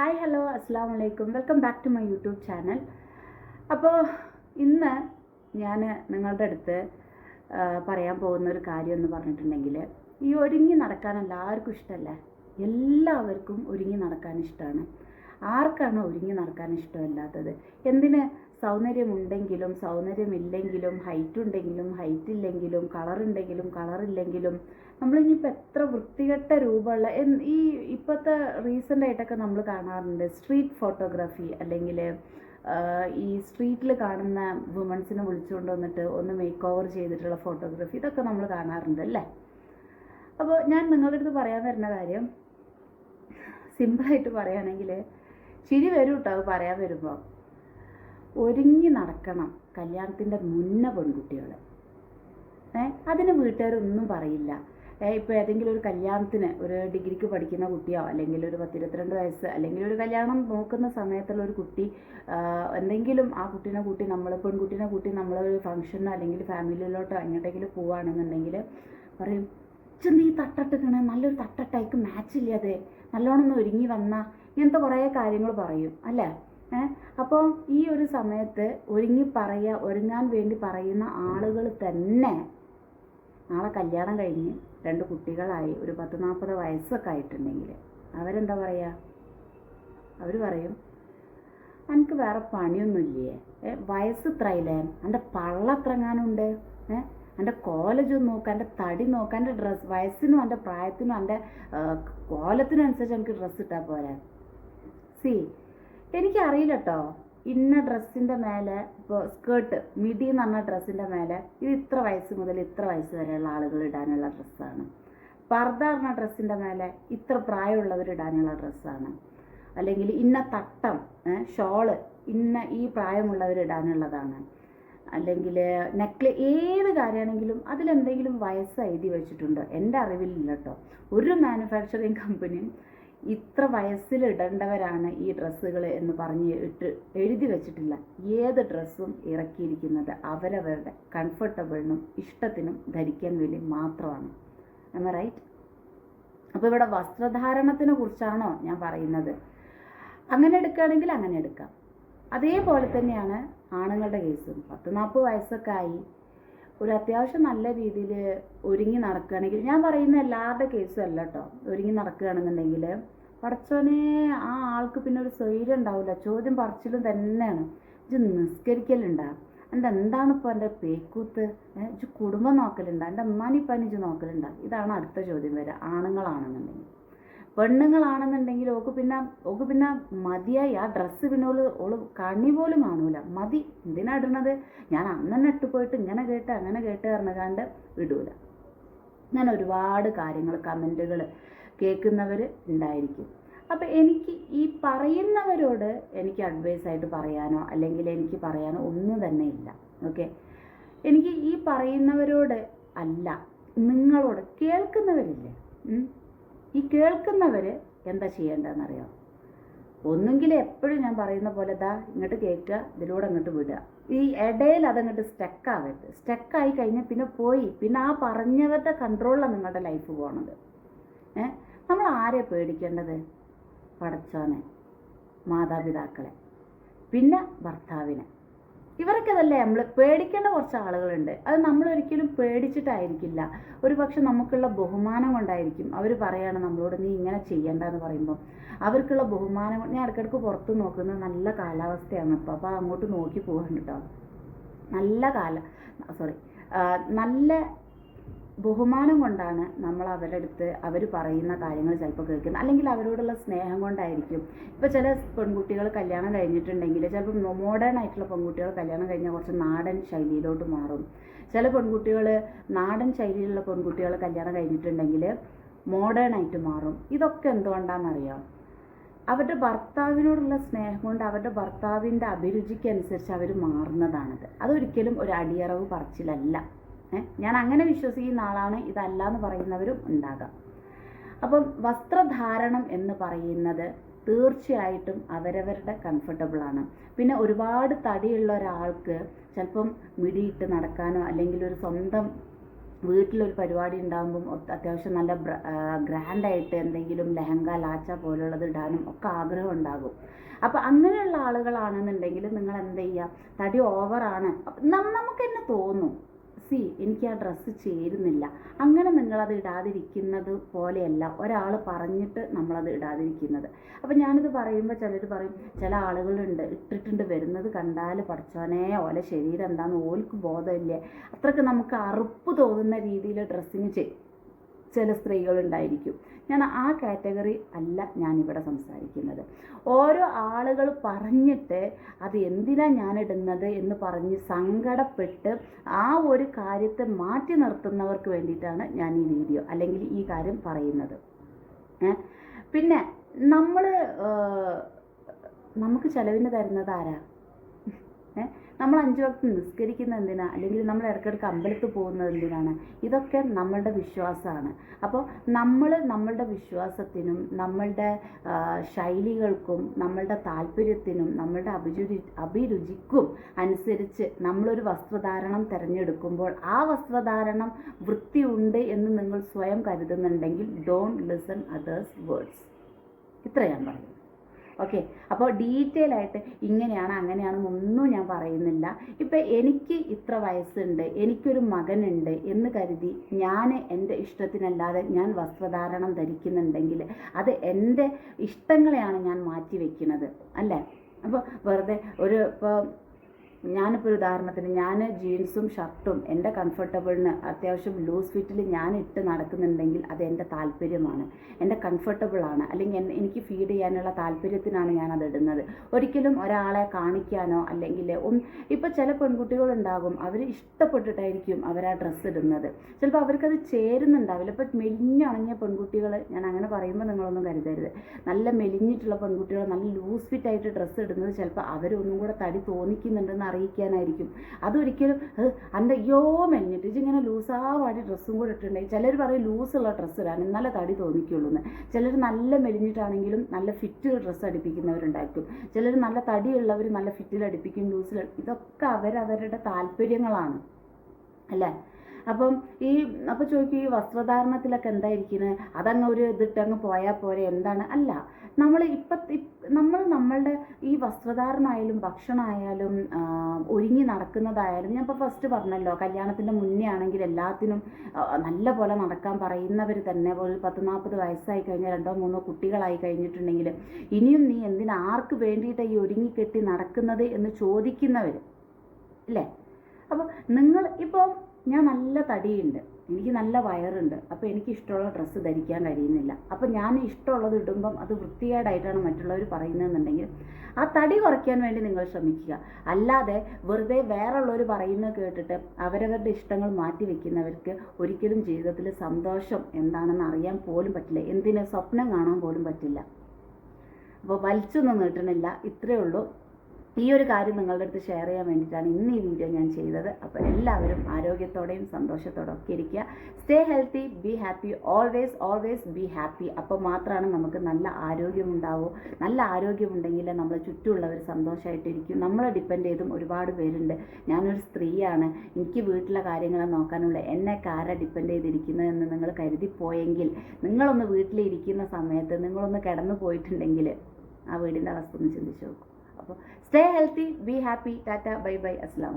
Hi hello അസ്സാം വലൈക്കും welcome back to my YouTube channel അപ്പോൾ ഇന്ന് ഞാൻ നിങ്ങളുടെ അടുത്ത് പറയാൻ പോകുന്ന ഒരു കാര്യം എന്ന് പറഞ്ഞിട്ടുണ്ടെങ്കിൽ ഈ ഒരുങ്ങി നടക്കാൻ എല്ലാവർക്കും ഇഷ്ടമല്ലേ എല്ലാവർക്കും ഒരുങ്ങി നടക്കാൻ ഇഷ്ടമാണ് ആർക്കാണ് ഒരുങ്ങി നടക്കാൻ ഇഷ്ടമല്ലാത്തത്? എന്തിന് സൗന്ദര്യമുണ്ടെങ്കിലും സൗന്ദര്യമില്ലെങ്കിലും ഹൈറ്റ് ഉണ്ടെങ്കിലും ഹൈറ്റ് ഇല്ലെങ്കിലും കളറുണ്ടെങ്കിലും കളറില്ലെങ്കിലും നമ്മളിനിയിപ്പോൾ എത്ര വൃത്തികെട്ട രൂപമുള്ള ഈ ഇപ്പോഴത്തെ റീസെന്റ് ആയിട്ടൊക്കെ നമ്മൾ കാണാറുണ്ട് സ്ട്രീറ്റ് ഫോട്ടോഗ്രാഫി അല്ലെങ്കിൽ ഈ സ്ട്രീറ്റിൽ കാണുന്ന വുമൺസിനെ വിളിച്ചുകൊണ്ട് വന്നിട്ട് ഒന്ന് മേക്ക് ഓവർ ചെയ്തിട്ടുള്ള ഫോട്ടോഗ്രാഫി ഇതൊക്കെ നമ്മൾ കാണാറുണ്ട് അല്ലേ? അപ്പോൾ ഞാൻ നിങ്ങളുടെ അടുത്ത് പറയാൻ വരുന്ന കാര്യം സിമ്പിളായിട്ട് പറയുകയാണെങ്കിൽ ചിരി വരും കേട്ടോ അത് പറയാൻ വരുമ്പോൾ ഒരുങ്ങി നടക്കണം കല്യാണത്തിന്റെ മുന്നേ പെൺകുട്ടികൾ ഏ അതിന് വീട്ടുകാരൊന്നും പറയില്ല. ഇപ്പോൾ ഏതെങ്കിലും ഒരു കല്യാണത്തിന് ഒരു ഡിഗ്രിക്ക് പഠിക്കുന്ന കുട്ടിയോ അല്ലെങ്കിൽ ഒരു പത്തിരുപത്തിരണ്ട് വയസ്സ് അല്ലെങ്കിൽ ഒരു കല്യാണം നോക്കുന്ന സമയത്തുള്ള ഒരു കുട്ടി എന്തെങ്കിലും ആ കുട്ടീനെ കൂട്ടി നമ്മൾ പെൺകുട്ടീനെ കൂട്ടി നമ്മൾ ഒരു ഫംഗ്ഷനോ അല്ലെങ്കിൽ ഫാമിലിയിലോട്ടോ എങ്ങോട്ടെങ്കിലും പോവുകയാണെന്നുണ്ടെങ്കിൽ പറയും ചെന്ന് ഈ തട്ടട്ടിക്കണേ നല്ലൊരു തട്ടട്ടായിക്ക് മാച്ച് ഇല്ലാതെ. നല്ലോണം ഒന്ന് ഒരുങ്ങി വന്ന ഇങ്ങനത്തെ കുറേ കാര്യങ്ങൾ പറയും അല്ലേ? അപ്പോൾ ഈ ഒരു സമയത്ത് ഒരുങ്ങി പറയുക ഒരുങ്ങാൻ വേണ്ടി പറയുന്ന ആളുകൾ തന്നെ നാളെ കല്യാണം കഴിഞ്ഞ് രണ്ട് കുട്ടികളായി ഒരു പത്ത് നാൽപ്പത് വയസ്സൊക്കെ ആയിട്ടുണ്ടെങ്കിൽ അവരെന്താ പറയുക അവർ പറയും എനിക്ക് വേറെ പണിയൊന്നുമില്ലേ? വയസ്സ് ഇത്രയില്ലേ? എന്റെ പള്ള എത്രങ്ങാനുണ്ട് ഏ എന്റെ കോളേജ് നോക്കുക എന്റെ തടി നോക്കുക എന്റെ ഡ്രസ്സ് വയസ്സിനും എന്റെ പ്രായത്തിനും എന്റെ കോലത്തിനും അനുസരിച്ച് എനിക്ക് ഡ്രസ്സ് ഇട്ടാൽ പോരാ? സി. എനിക്കറിയില്ല കേട്ടോ ഇന്ന ഡ്രസ്സിന്റെ മേലെ ഇപ്പോൾ സ്കേർട്ട് മിഡി എന്ന് പറഞ്ഞ ഡ്രസ്സിന്റെ മേലെ ഇത് ഇത്ര വയസ്സ് മുതൽ ഇത്ര വയസ്സ് വരെയുള്ള ആളുകൾ ഇടാനുള്ള ഡ്രസ്സാണ്. പർദ്ദ പറഞ്ഞ ഡ്രസ്സിന്റെ മേലെ ഇത്ര പ്രായമുള്ളവർ ഇടാനുള്ള ഡ്രസ്സാണ്. അല്ലെങ്കിൽ ഇന്ന തട്ടം ഷോൾ ഇന്ന ഈ പ്രായമുള്ളവർ ഇടാനുള്ളതാണ്. അല്ലെങ്കിൽ നെക്ലെ ഏത് കാര്യമാണെങ്കിലും അതിലെന്തെങ്കിലും വയസ്സ് എഴുതി വെച്ചിട്ടുണ്ട്. എന്റെ അറിവിലില്ല കേട്ടോ ഒരു മാനുഫാക്ചറിങ് കമ്പനിയും ഇത്ര വയസ്സിൽ ഇടേണ്ടവരാണ് ഈ ഡ്രസ്സുകൾ എന്ന് പറഞ്ഞ് ഇട്ട് എഴുതി വെച്ചിട്ടില്ല. ഏത് ഡ്രസ്സും ഇറക്കിയിരിക്കുന്നത് അവരവരുടെ കംഫർട്ടബിളിനും ഇഷ്ടത്തിനും ധരിക്കാൻ വേണ്ടി മാത്രമാണ്. എന്ന റൈറ്റ് അപ്പോൾ ഇവിടെ വസ്ത്രധാരണത്തിനെ കുറിച്ചാണോ ഞാൻ പറയുന്നത്? അങ്ങനെ എടുക്കുകയാണെങ്കിൽ അങ്ങനെ എടുക്കാം. അതേപോലെ തന്നെയാണ് ആണുങ്ങളുടെ കേസും. പത്ത് നാൽപ്പത് വയസ്സൊക്കെ ആയി. ഒരു അത്യാവശ്യം നല്ല രീതിയിൽ ഒരുങ്ങി നടക്കുകയാണെങ്കിൽ ഞാൻ പറയുന്ന എല്ലാവരുടെ കേസും അല്ല കേട്ടോ ഒരുങ്ങി നടക്കുകയാണെന്നുണ്ടെങ്കിൽ പടച്ചോനെ ആ ആൾക്ക് പിന്നെ ഒരു സ്വൈര്യം ഉണ്ടാവില്ല. ചോദ്യം പറച്ചിലും തന്നെയാണ്. ഇത് നിസ്കരിക്കലുണ്ടാ? എന്റെ എന്താണ് ഇപ്പോൾ എന്റെ പേക്കൂത്ത്? ഇജ്ജ് കുടുംബം നോക്കലുണ്ടാ? എന്റെ അമ്മാനിപ്പാനിച്ച് നോക്കലുണ്ടാ? ഇതാണ് അടുത്ത ചോദ്യം വരിക. ആണുങ്ങളാണെന്നുണ്ടെങ്കിൽ. പെണ്ണുങ്ങളാണെന്നുണ്ടെങ്കിൽ ഓക്ക് പിന്നെ ഓക്ക് പിന്നെ മതിയായി. ആ ഡ്രസ്സ് പിന്നെ ഓൾ ഓൾ കണ്ണി പോലും കാണൂല. മതി. എന്തിനാ ഇടണത്? ഞാൻ അന്ന് ഇട്ട് പോയിട്ട് ഇങ്ങനെ കേട്ട് അങ്ങനെ കേട്ട് പറഞ്ഞാണ്ട് ഇടൂല. ഞാൻ ഒരുപാട് കാര്യങ്ങൾ കമന്റുകൾ കേൾക്കുന്നവർ ഉണ്ടായിരിക്കും. അപ്പം എനിക്ക് ഈ പറയുന്നവരോട് എനിക്ക് അഡ്വൈസ് ആയിട്ട് പറയാനോ അല്ലെങ്കിൽ എനിക്ക് പറയാനോ ഒന്നും തന്നെ ഇല്ല. ഓക്കെ എനിക്ക് ഈ പറയുന്നവരോട് അല്ല നിങ്ങളോട് കേൾക്കുന്നവരില്ലേ? ഈ കേൾക്കുന്നവർ എന്താ ചെയ്യേണ്ടതെന്ന് ചെയ്യേണ്ടതെന്നറിയോ? ഒന്നുകിൽ എപ്പോഴും ഞാൻ പറയുന്ന പോലെ ദാ ഇങ്ങോട്ട് കേൾക്കുക ഇതിലൂടെ അങ്ങോട്ട് വിടുക. ഈ ഇടയിൽ അതങ്ങോട്ട് സ്റ്റക്കാവരുത് സ്റ്റക്കായി കഴിഞ്ഞാൽ പിന്നെ പോയി. പിന്നെ ആ പറഞ്ഞവരുടെ കൺട്രോളിലാണ് നിങ്ങളുടെ ലൈഫ് പോകണത് ഏ? നമ്മൾ ആരെ പേടിക്കേണ്ടത്? പടച്ചോനെ മാതാപിതാക്കളെ പിന്നെ ഭർത്താവിനെ. ഇവരൊക്കെ അതല്ലേ നമ്മൾ പേടിക്കേണ്ട കുറച്ച് ആളുകളുണ്ട്. അത് നമ്മൾ ഒരിക്കലും പേടിച്ചിട്ടായിരിക്കില്ല. ഒരു പക്ഷെ നമുക്കുള്ള ബഹുമാനം കൊണ്ടായിരിക്കും അവർ പറയാണ് നമ്മളോട് നീ ഇങ്ങനെ ചെയ്യണ്ട എന്ന് പറയുമ്പോൾ അവർക്കുള്ള ബഹുമാനം ഞാൻ ഇടയ്ക്കിടയ്ക്ക് പുറത്ത് നോക്കുന്നത് നല്ല കാലാവസ്ഥയാണ് ഇപ്പോൾ അപ്പോൾ അങ്ങോട്ട് നോക്കി പോകാൻ കേട്ടോ. നല്ല കാല സോറി നല്ല ബഹുമാനം കൊണ്ടാണ് നമ്മൾ അവരുടെ അടുത്ത് അവർ പറയുന്ന കാര്യങ്ങൾ ചിലപ്പോൾ കേൾക്കുന്നത്. അല്ലെങ്കിൽ അവരോടുള്ള സ്നേഹം കൊണ്ടായിരിക്കും. ഇപ്പോൾ ചില പെൺകുട്ടികൾ കല്യാണം കഴിഞ്ഞിട്ടുണ്ടെങ്കിൽ ചിലപ്പോൾ മോഡേൺ ആയിട്ടുള്ള പെൺകുട്ടികൾ കല്യാണം കഴിഞ്ഞാൽ കുറച്ച് നാടൻ ശൈലിയിലോട്ട് മാറും. ചില പെൺകുട്ടികൾ നാടൻ ശൈലിയിലുള്ള പെൺകുട്ടികൾ കല്യാണം കഴിഞ്ഞിട്ടുണ്ടെങ്കിൽ മോഡേൺ ആയിട്ട് മാറും. ഇതൊക്കെ എന്തുകൊണ്ടാണെന്നറിയാം? അവരുടെ ഭർത്താവിനോടുള്ള സ്നേഹം കൊണ്ട് അവരുടെ ഭർത്താവിന്റെ അഭിരുചിക്കനുസരിച്ച് അവർ മാറുന്നതാണത്. അതൊരിക്കലും ഒരു അടിയറവ് പറച്ചിലല്ല? ഞാൻ അങ്ങനെ വിശ്വസിക്കുന്ന ആളാണ് ഇതല്ല എന്ന് പറയുന്നവരും ഉണ്ടാകാം. അപ്പം വസ്ത്രധാരണം എന്ന് പറയുന്നത് തീർച്ചയായിട്ടും അവരവരുടെ കംഫർട്ടബിൾ ആണ്. പിന്നെ ഒരുപാട് തടിയുള്ള ഒരാൾക്ക് ചിലപ്പം മിടിയിട്ട് നടക്കാനോ അല്ലെങ്കിൽ ഒരു സ്വന്തം വീട്ടിലൊരു പരിപാടി ഉണ്ടാകുമ്പം അത്യാവശ്യം നല്ല ഗ്രാൻഡായിട്ട് എന്തെങ്കിലും ലെഹങ്ക ലാച്ച പോലുള്ളത് ഇടാനും ഒക്കെ ആഗ്രഹം ഉണ്ടാകും. അപ്പോൾ അങ്ങനെയുള്ള ആളുകളാണെന്നുണ്ടെങ്കിൽ നിങ്ങൾ എന്ത് ചെയ്യുക? തടി ഓവറാണ് നമുക്ക് തന്നെ തോന്നും. സി എനിക്ക് ആ ഡ്രസ്സ് ചേരുന്നില്ല. അങ്ങനെ നിങ്ങളത് ഇടാതിരിക്കുന്നത് പോലെയല്ല. ഒരാൾ പറഞ്ഞിട്ട് നമ്മളത് ഇടാതിരിക്കുന്നത്. അപ്പം ഞാനിത് പറയുമ്പോൾ ചിലർ പറയും ചില ആളുകളുണ്ട് ഇട്ടിട്ടുണ്ട് വരുന്നത് കണ്ടാൽ പഠിച്ചോനെ ഓലെ ശരീരം എന്താണെന്ന് ഓൽക്ക് ബോധമില്ലേ? അത്രയ്ക്ക് നമുക്ക് അറുപ്പ് തോന്നുന്ന രീതിയിൽ ഡ്രസ്സിങ് ചെയ്യും ചില സ്ത്രീകളുണ്ടായിരിക്കും ഞാൻ ആ കാറ്റഗറി അല്ല ഞാനിവിടെ സംസാരിക്കുന്നത് ഓരോ ആളുകൾ പറഞ്ഞിട്ട് അത് എന്തിനാണ് ഞാനിടുന്നത് എന്ന് പറഞ്ഞ് സങ്കടപ്പെട്ട് ആ ഒരു കാര്യത്തെ മാറ്റി നിർത്തുന്നവർക്ക് വേണ്ടിയിട്ടാണ് ഞാൻ ഈ വീഡിയോ അല്ലെങ്കിൽ ഈ കാര്യം പറയുന്നത്? പിന്നെ നമ്മൾ നമുക്ക് ചിലവിന് തരുന്നത്? നമ്മൾ അഞ്ച് വക്ത് നിസ്കരിക്കുന്ന എന്തിനാ? അല്ലെങ്കിൽ നമ്മൾ ഇടയ്ക്കിടയ്ക്ക് അമ്പലത്ത് പോകുന്നത് എന്തിനാണ്? ഇതൊക്കെ നമ്മളുടെ വിശ്വാസമാണ്. അപ്പോൾ നമ്മൾ നമ്മളുടെ വിശ്വാസത്തിനും നമ്മളുടെ ശൈലികൾക്കും നമ്മളുടെ താല്പര്യത്തിനും നമ്മളുടെ അഭിരുചി അഭിരുചിക്കും അനുസരിച്ച് നമ്മളൊരു വസ്ത്രധാരണം തിരഞ്ഞെടുക്കുമ്പോൾ ആ വസ്ത്രധാരണം വൃത്തിയുണ്ട് എന്ന് നിങ്ങൾ സ്വയം കരുതുന്നുണ്ടെങ്കിൽ ഡോണ്ട് ലിസൺ അതേഴ്സ് വേർഡ്സ് ഇത്ര ഞാൻ പറയും ഓക്കെ. അപ്പോൾ ഡീറ്റെയിൽ ആയിട്ട് ഇങ്ങനെയാണ് അങ്ങനെയാണെന്നൊന്നും ഞാൻ പറയുന്നില്ല. ഇപ്പം എനിക്ക് ഇത്ര വയസ്സുണ്ട് എനിക്കൊരു മകനുണ്ട് എന്ന് കരുതി ഞാൻ എന്റെ ഇഷ്ടത്തിനല്ലാതെ ഞാൻ വസ്ത്രധാരണം ധരിക്കുന്നുണ്ടെങ്കിൽ അത് എന്റെ ഇഷ്ടങ്ങളെയാണ് ഞാൻ മാറ്റി വയ്ക്കുന്നത് അല്ലേ? അപ്പോൾ വെറുതെ ഒരു ഇപ്പോൾ ഞാനിപ്പോൾ ഒരു ഉദാഹരണത്തിന് ഞാൻ ജീൻസും ഷർട്ടും എന്റെ കംഫർട്ടബിളിന് അത്യാവശ്യം ലൂസ് ഫിറ്റിൽ ഞാൻ ഇട്ട് നടക്കുന്നുണ്ടെങ്കിൽ അത് എന്റെ താല്പര്യമാണ്. എന്റെ കംഫർട്ടബിളാണ് അല്ലെങ്കിൽ എനിക്ക് ഫീഡ് ചെയ്യാനുള്ള താല്പര്യത്തിനാണ് അത് ഇടുന്നത്. ഒരിക്കലും ഒരാളെ കാണിക്കാനോ അല്ലെങ്കിൽ ഇപ്പോൾ ചില പെൺകുട്ടികളുണ്ടാകും. അവർ ഇഷ്ടപ്പെട്ടിട്ടായിരിക്കും അവർ ആ ഡ്രസ്സ് ഇടുന്നത്. ചിലപ്പോൾ അവർക്കത് ചേരുന്നുണ്ടാവില്ല. ഇപ്പോൾ മെലിഞ്ഞണങ്ങിയ പെൺകുട്ടികൾ ഞാൻ അങ്ങനെ പറയുമ്പോൾ നിങ്ങളൊന്നും കരുതരുത്. നല്ല മെലിഞ്ഞിട്ടുള്ള പെൺകുട്ടികൾ നല്ല ലൂസ് ഫിറ്റായിട്ട് ഡ്രസ്സ് ഇടുന്നത് ചിലപ്പോൾ അവരൊന്നും കൂടെ തടി തോന്നിക്കുന്നുണ്ടെന്ന് അറിയിക്കാനായിരിക്കും. അതൊരിക്കലും എന്റെ അയ്യോ മെലിഞ്ഞിട്ട്. ഇങ്ങനെ ലൂസാവാടി ഡ്രസ്സും കൂടെ ഇട്ടിട്ടുണ്ടെങ്കിൽ ചിലർ പറയും ലൂസുള്ള ഡ്രസ്സ് ഇടാൻ നല്ല തടി തോന്നിക്കുള്ളൂ എന്ന് ചിലർ നല്ല മെലിഞ്ഞിട്ടാണെങ്കിലും നല്ല ഫിറ്റ് ഡ്രസ്സ് അടിപ്പിക്കുന്നവരുണ്ടായിരിക്കും. ചിലർ നല്ല തടിയുള്ളവർ നല്ല ഫിറ്റിൽ അടിപ്പിക്കും ലൂസിൽ ഇതൊക്കെ അവരവരുടെ താല്പര്യങ്ങളാണ്. അല്ലേ? അപ്പം ഈ അപ്പോൾ ചോദിക്കും ഈ വസ്ത്രധാരണത്തിലൊക്കെ എന്തായിരിക്കുന്നത് അതങ്ങ് ഒരു ഇതിട്ട് അങ്ങ് പോയാൽ പോരെ എന്താണ്? അല്ല നമ്മൾ ഇപ്പം നമ്മൾ നമ്മളുടെ ഈ വസ്ത്രധാരണമായാലും ഭക്ഷണമായാലും ഒരുങ്ങി നടക്കുന്നതായാലും ഞാൻ ഇപ്പോൾ ഫസ്റ്റ് പറഞ്ഞല്ലോ കല്യാണത്തിന്റെ മുന്നേ ആണെങ്കിൽ എല്ലാത്തിനും നല്ല പോലെ നടക്കാൻ പറയുന്നവർ തന്നെ ഒരു പത്ത് നാൽപ്പത് വയസ്സായി കഴിഞ്ഞാൽ രണ്ടോ മൂന്നോ കുട്ടികളായി കഴിഞ്ഞിട്ടുണ്ടെങ്കിൽ ഇനിയും നീ എന്തിനാ ആർക്ക് വേണ്ടിയിട്ടാണ് ഈ ഒരുങ്ങിക്കെട്ടി നടക്കുന്നത് എന്ന് ചോദിക്കുന്നവർ അല്ലേ അപ്പോൾ നിങ്ങൾ ഇപ്പോൾ ഞാൻ നല്ല തടിയുണ്ട്. എനിക്ക് നല്ല വയറുണ്ട്. അപ്പോൾ എനിക്ക് ഇഷ്ടമുള്ള ഡ്രസ്സ് ധരിക്കാൻ കഴിയുന്നില്ല. അപ്പോൾ ഞാൻ ഇഷ്ടമുള്ളത് ഇടുമ്പം അത് വൃത്തികേടായിട്ടാണ് മറ്റുള്ളവർ പറയുന്നതെന്നുണ്ടെങ്കിൽ ആ തടി കുറയ്ക്കാൻ വേണ്ടി നിങ്ങൾ ശ്രമിക്കുക. അല്ലാതെ വെറുതെ വേറെയുള്ളവർ പറയുന്നത് കേട്ടിട്ട് അവരവരുടെ ഇഷ്ടങ്ങൾ മാറ്റി വെക്കുന്നവർക്ക് ഒരിക്കലും ജീവിതത്തിൽ സന്തോഷം എന്താണെന്ന് അറിയാൻ പോലും പറ്റില്ല. എന്തിന്? സ്വപ്നം കാണാൻ പോലും പറ്റില്ല. അപ്പോൾ വലിച്ചൊന്നും നീട്ടണില്ല ഇത്രയേ ഉള്ളൂ. ഈ ഒരു കാര്യം നിങ്ങളുടെ അടുത്ത് ഷെയർ ചെയ്യാൻ വേണ്ടിയിട്ടാണ് ഇന്ന് ഈ വീഡിയോ ഞാൻ ചെയ്തത്. അപ്പോൾ എല്ലാവരും ആരോഗ്യത്തോടെയും സന്തോഷത്തോടെ ഒക്കെ ഇരിക്കുക. Stay healthy be happy always always be happy അപ്പോൾ മാത്രമാണ് നമുക്ക് നല്ല ആരോഗ്യം ആരോഗ്യമുണ്ടാവൂ നല്ല ആരോഗ്യമുണ്ടെങ്കിൽ നമ്മൾ ചുറ്റുമുള്ളവർ സന്തോഷമായിട്ടിരിക്കും നമ്മളെ ഡിപ്പെൻഡ് ചെയ്തും ഒരുപാട് പേരുണ്ട്. ഞാനൊരു സ്ത്രീയാണ്. എനിക്ക് വീട്ടിലെ കാര്യങ്ങൾ നോക്കാനുള്ള എന്നെ കാരെ ഡിപ്പെൻഡ് ചെയ്തിരിക്കുന്നതെന്ന് നിങ്ങൾ കരുതിപ്പോയെങ്കിൽ നിങ്ങളൊന്ന് വീട്ടിലിരിക്കുന്ന സമയത്ത് നിങ്ങളൊന്ന് കിടന്നു പോയിട്ടുണ്ടെങ്കിൽ ആ വീടിന്റെ അവസ്ഥ ഒന്ന് ചിന്തിച്ച് നോക്കൂ. അപ്പോൾ stay healthy be happy tata bye bye അസ്ലാം